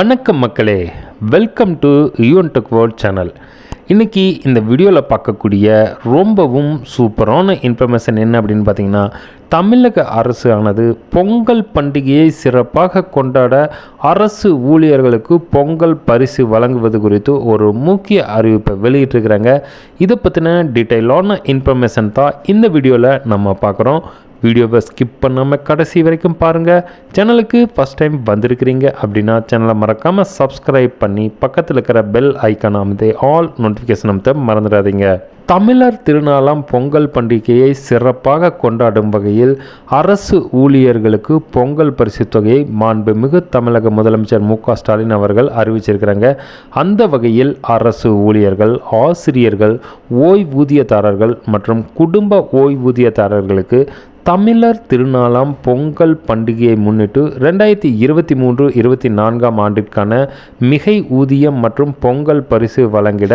வணக்கம் மக்களே. Welcome to Yoon tech world channel இன்றைக்கி இந்த வீடியோவில் பார்க்கக்கூடிய ரொம்பவும் சூப்பரான இன்ஃபர்மேஷன் என்ன அப்படின்னு பார்த்தீங்கன்னா தமிழக அரசு ஆனது பொங்கல் பண்டிகையை சிறப்பாக கொண்டாட அரசு ஊழியர்களுக்கு பொங்கல் பரிசு வழங்குவது குறித்து ஒரு முக்கிய அறிவிப்பை வெளியிட்டிருக்கிறாங்க. இதை பற்றின டீட்டெயிலான இன்ஃபர்மேஷன் தான் இந்த வீடியோவில் நம்ம பார்க்குறோம். வீடியோவை ஸ்கிப் பண்ணாமல் கடைசி வரைக்கும் பாருங்கள் சேனலுக்கு ஃபஸ்ட் டைம் வந்திருக்கிறீங்க அப்படின்னா சேனலை மறக்காமல் சப்ஸ்கிரைப் பண்ணி பக்கத்தில் இருக்கிற பெல் ஐக்கான் அமைத்து ஆல் நோட்டிஃபிகேஷன் அமைத்த மறந்துடாதீங்க. தமிழர் திருநாளாம் பொங்கல் பண்டிகையை சிறப்பாக கொண்டாடும் வகையில் அரசு ஊழியர்களுக்கு பொங்கல் பரிசு தொகையை மாண்புமிகு தமிழக முதலமைச்சர் மு ஸ்டாலின் அவர்கள் அறிவிச்சிருக்கிறாங்க. அந்த வகையில் அரசு ஊழியர்கள் ஆசிரியர்கள் ஓய்வூதியதாரர்கள் மற்றும் குடும்ப ஓய்வூதியதாரர்களுக்கு தமிழர் திருநாளாம் பொங்கல் பண்டிகையை முன்னிட்டு ரெண்டாயிரத்தி இருபத்தி மூன்று இருபத்தி நான்காம் ஆண்டிற்கான மிகை ஊதியம் மற்றும் பொங்கல் பரிசு வழங்கிட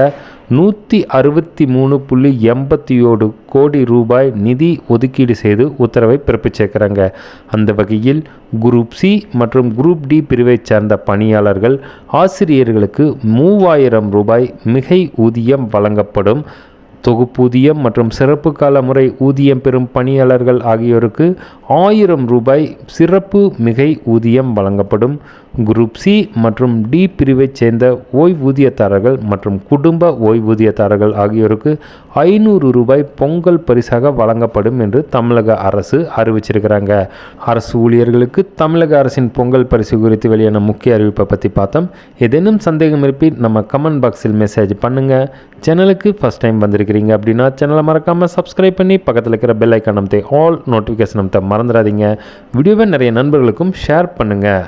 நூற்றி அறுபத்தி மூணு புள்ளி எண்பத்தி ஏழு கோடி ரூபாய் நிதி ஒதுக்கீடு செய்து உத்தரவை பிறப்பிச்சிருக்கிறாங்க. அந்த வகையில் குரூப் சி மற்றும் குரூப் டி பிரிவைச் சேர்ந்த பணியாளர்கள் ஆசிரியர்களுக்கு மூவாயிரம் ரூபாய் மிகை ஊதியம் வழங்கப்படும். தொகுப்பூதியம் மற்றும் சிறப்பு கால முறை ஊதியம் பெறும் பணியாளர்கள் ஆகியோருக்கு ஆயிரம் ரூபாய் சிறப்பு மிகை ஊதியம் வழங்கப்படும். குரூப் சி மற்றும் டி பிரிவைச் சேர்ந்த ஓய்வூதியதாரர்கள் மற்றும் குடும்ப ஓய்வூதியதாரர்கள் ஆகியோருக்கு ஐநூறு ரூபாய் பொங்கல் பரிசாக வழங்கப்படும் என்று தமிழக அரசு அறிவிச்சிருக்கிறாங்க. அரசு ஊழியர்களுக்கு தமிழக அரசின் பொங்கல் பரிசு குறித்து வெளியான முக்கிய அறிவிப்பை பற்றி பார்த்தோம். ஏதேனும் சந்தேகம் இருப்பின் நம்ம கமெண்ட் பாக்ஸில் மெசேஜ் பண்ணுங்கள் சேனலுக்கு ஃபஸ்ட் டைம் வந்திருக்கிறீங்க அப்படின்னா சேனலை மறக்காமல் சப்ஸ்கிரைப் பண்ணி பக்கத்தில் இருக்கிற பெல் ஐக்கான் ஆல் நோட்டிஃபிகேஷன் அமைத்த மறந்துடாதீங்க. வீடியோவை நிறைய நண்பர்களுக்கும் ஷேர் பண்ணுங்கள்